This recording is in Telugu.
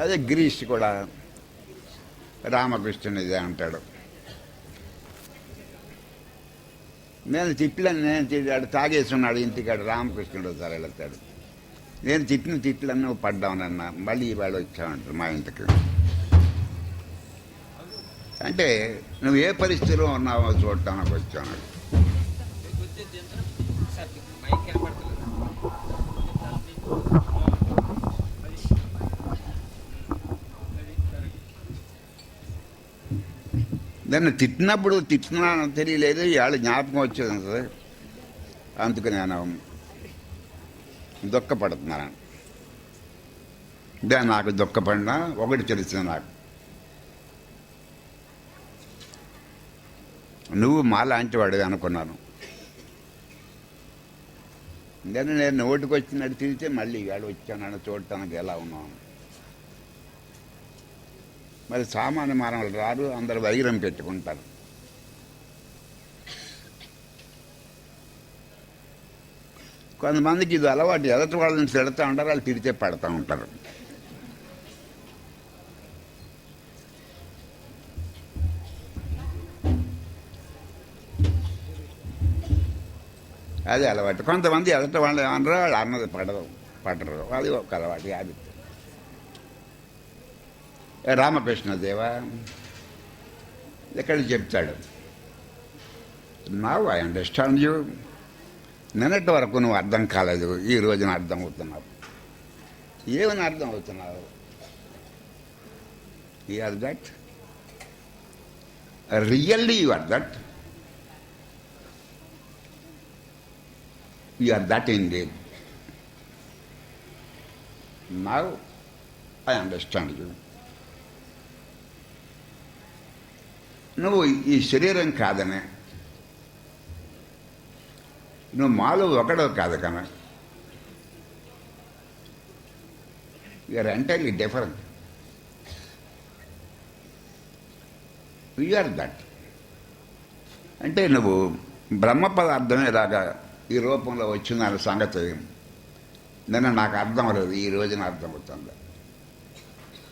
అదే గిరీష్ కూడా రామకృష్ణునిదే అంటాడు. నేను తిట్లను నేను తిట్టాడు తాగేసి ఉన్నాడు ఇంటికాడు రామకృష్ణుడు సార్ వెళ్తాడు. నేను తిట్టిన తిట్లన్నీ పడ్డామనన్నా మళ్ళీ ఇవాళ వచ్చామంటారు మా ఇంటికి. అంటే నువ్వు ఏ పరిస్థితిలో ఉన్నావో చూడటానికి వచ్చాను దాన్ని తిట్టినప్పుడు తిట్టినా తెలియలేదు ఇవాళ జ్ఞాపకం వచ్చేది సార్. అందుకు నేను దుఃఖపడుతున్నాను. దాన్ని నాకు దుఃఖపడినా ఒకటి తెలిసింది నాకు. నువ్వు మాలాంటి వాడివి అనుకున్నాను. నేను నేను నోటికి వచ్చినట్టు తిరిగితే మళ్ళీ ఇవాళ వచ్చానని చూడటానికి ఎలా ఉన్నాను. మరి సామాన్య మానవులు రారు అందరు వైరం పెట్టుకుంటారు. కొంతమందికి ఇది అలవాటు ఎదటి వాళ్ళని తిడతా ఉంటారు వాళ్ళు తిడితే పడతా ఉంటారు. అదే అలవాటు. కొంతమంది ఎదటి వాళ్ళు ఏమన్నారు వాళ్ళు అన్నది పడదు పడరు. అది ఒక అలవాటు అది. రామకృష్ణదేవ ఇక్కడ చెప్తాడు. నావు ఐ అండర్స్టాండ్ యూ నిన్నటి వరకు నువ్వు అర్థం కాలేదు. ఈ రోజున అర్థం అవుతున్నావు. ఏమని అర్థం అవుతున్నావు? You are that really you are that you are that indeed now I understand you నువ్వు ఈ శరీరం కాదనే. నువ్వు మాలో ఒకడో కాదు కన్నా. You are entirely different you are that అంటే నువ్వు బ్రహ్మ పదార్థమే ఇలాగా ఈ రూపంలో వచ్చిందన్న సంగతి నిన్న నాకు అర్థం లేదు ఈ రోజున అర్థమవుతుంది.